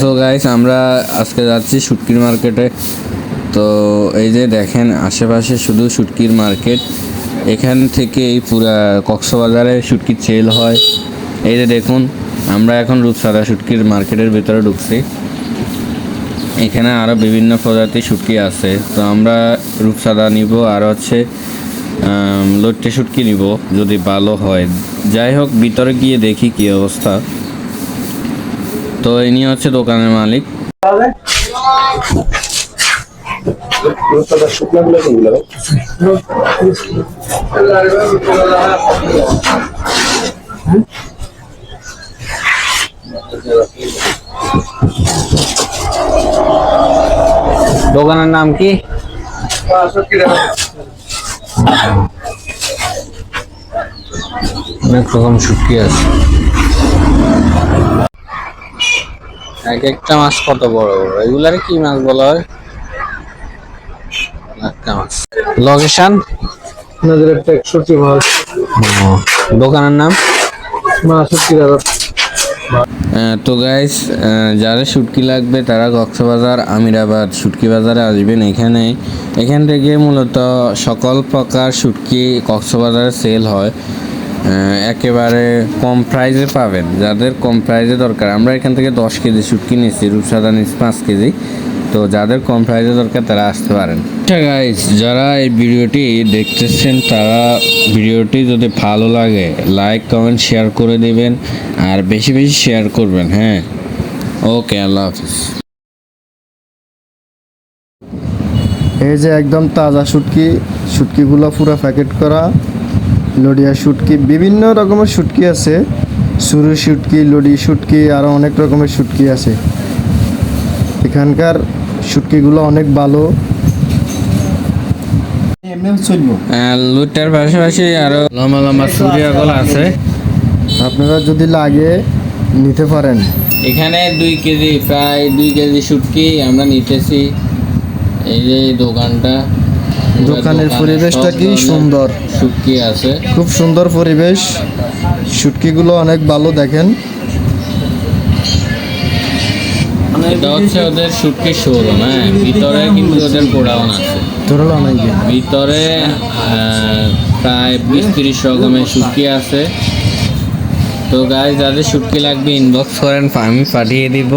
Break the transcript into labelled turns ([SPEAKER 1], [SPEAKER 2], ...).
[SPEAKER 1] So guys আমরা আজকে যাচ্ছি শুটকির মার্কেটে। তো এই যে দেখেন, আশেপাশে শুধু শুটকির মার্কেট। এখান থেকে এই পুরা কক্সবাজারে শুটকির সেল হয়। এই যে দেখুন, আমরা এখন রূপসাদা শুটকির মার্কেটের ভিতরে ঢুকছি। এখানে আরও বিভিন্ন প্রজাতির শুটকি আছে। তো আমরা রূপসাদা নিব, আর হচ্ছে লট্টে শুটকি নিব, যদি ভালো হয়। যাই হোক, ভিতরে গিয়ে দেখি কি অবস্থা। তো ইনি হচ্ছে দোকানের মালিক। দোকানের নাম কি? অনেক রকম শুটকি আছে। এক একটা মাছ কত বড় বড়? এগুলারে কি মাছ বলা হয়? মাছ। লোকেশন
[SPEAKER 2] আপনাদের একটা একষট্টি মাছ।
[SPEAKER 1] দোকানের নাম?
[SPEAKER 2] মাছ
[SPEAKER 1] তো গাইস যারা শুটকি লাগবে তারা কক্সবাজার আমিরাবাদ শুটকি বাজারে আসবেন এখানে। এখান থেকে মূলত সকল প্রকার শুটকি কক্সবাজারে সেল হয়। একেবারে কম প্রাইজে পাবেন। যাদের কম প্রাইসে দরকার আমরা এখান থেকে দশ কেজি শুটকি নিচ্ছি রূপসাদা নিচ্ছি পাঁচ কেজি। তো যাদের কম প্রাইসে দরকার তারা আসতে পারেন। আচ্ছা গাইস যারা এই ভিডিওটি দেখতেছেন তারা ভিডিওটি যদি ভালো লাগে লাইক কমেন্ট শেয়ার করে দিবেন আর বেশি বেশি শেয়ার করবেন হ্যাঁ? ওকে আল্লাহ হাফিজ।
[SPEAKER 2] এই যে একদম তাজা শুটকি শুটকিগুলো পুরো প্যাকেট করা। লডিয়া শুটকি বিভিন্ন রকমের শুটকি আছে। সুরু শুটকি লডি শুটকি আরও অনেক রকমের শুটকি আছে। এখানকার শুটকিগুলো অনেক ভালো।
[SPEAKER 1] লুটার পাশাপাশি আরও লম্বা লম্বা সুরিয়াগুলো আছে।
[SPEAKER 2] আপনারা যদি লাগে নিতে পারেন।
[SPEAKER 1] এখানে দুই কেজি প্রায় দুই কেজি শুটকি আমরা নিতেছি। এই যে এই দোকানটা।
[SPEAKER 2] দোকানের পরিবেশটা কি সুন্দর?
[SPEAKER 1] শুটকি আছে।
[SPEAKER 2] খুব সুন্দর পরিবেশ। শুটকিগুলো অনেক ভালো দেখেন।
[SPEAKER 1] এটা হচ্ছে ওদের শুটকি শোরুম হ্যাঁ? ভিতরে কিন্তু ওদের গোডাউন আছে।
[SPEAKER 2] ধরলো অনেক
[SPEAKER 1] ভিতরে আহ, প্রায় বিশ তিরিশ রকমের শুটকি আছে। তো গাই যাদের শুটকি লাগবে ইনবক্স করেন আমি পাঠিয়ে দিব।